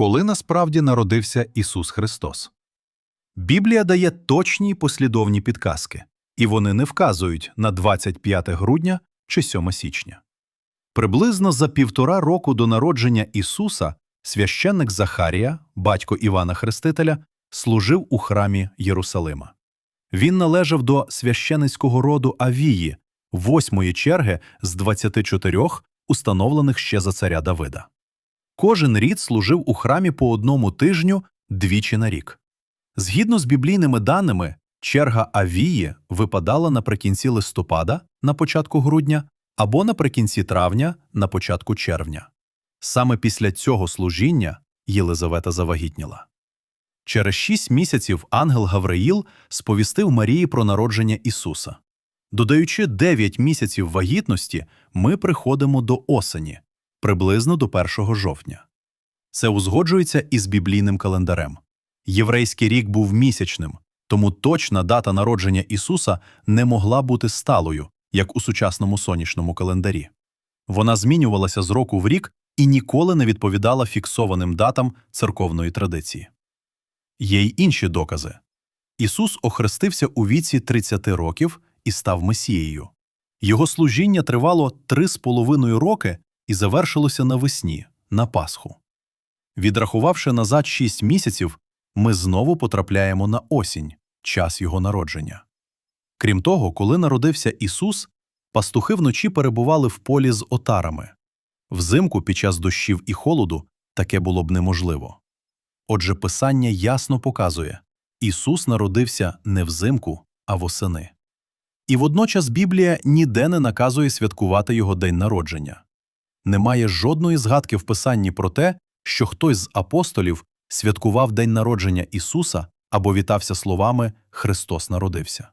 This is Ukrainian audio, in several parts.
Коли насправді народився Ісус Христос? Біблія дає точні послідовні підказки, і вони не вказують на 25 грудня чи 7 січня. Приблизно за півтора року до народження Ісуса священник Захарія, батько Івана Хрестителя, служив у храмі Єрусалима. Він належав до священицького роду Авії, восьмої черги з 24, установлених ще за царя Давида. Кожен рід служив у храмі по одному тижню двічі на рік. Згідно з біблійними даними, черга Авії випадала наприкінці листопада на початку грудня або наприкінці травня на початку червня. Саме після цього служіння Єлизавета завагітніла. Через шість місяців ангел Гавриїл сповістив Марії про народження Ісуса. Додаючи дев'ять місяців вагітності, ми приходимо до осені, приблизно до 1 жовтня. Це узгоджується із біблійним календарем. Єврейський рік був місячним, тому точна дата народження Ісуса не могла бути сталою, як у сучасному сонячному календарі. Вона змінювалася з року в рік і ніколи не відповідала фіксованим датам церковної традиції. Є й інші докази. Ісус охрестився у віці 30 років і став Месією. Його служіння тривало три з половиною роки і завершилося навесні, на Пасху. Відрахувавши назад шість місяців, ми знову потрапляємо на осінь, час його народження. Крім того, коли народився Ісус, пастухи вночі перебували в полі з отарами. Взимку під час дощів і холоду таке було б неможливо. Отже, Писання ясно показує Ісус народився не взимку, а восени. І водночас Біблія ніде не наказує святкувати його день народження. Немає жодної згадки в Писанні про те, що хтось з апостолів святкував день народження Ісуса або вітався словами Христос народився.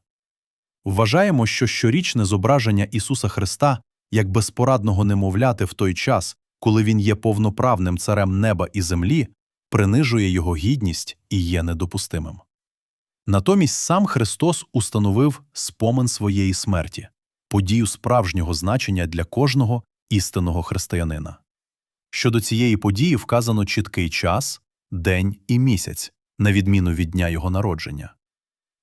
Вважаємо, що щорічне зображення Ісуса Христа як безпорадного немовляти в той час, коли Він є повноправним царем неба і землі, принижує його гідність і є недопустимим. Натомість сам Христос установив спомин своєї смерті, подію справжнього значення для кожного істинного християнина. Щодо цієї події вказано чіткий час, день і місяць, на відміну від дня його народження.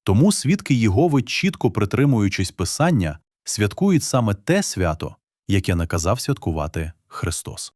Тому свідки Єгови, чітко притримуючись Писання, святкують саме те свято, яке наказав святкувати Христос.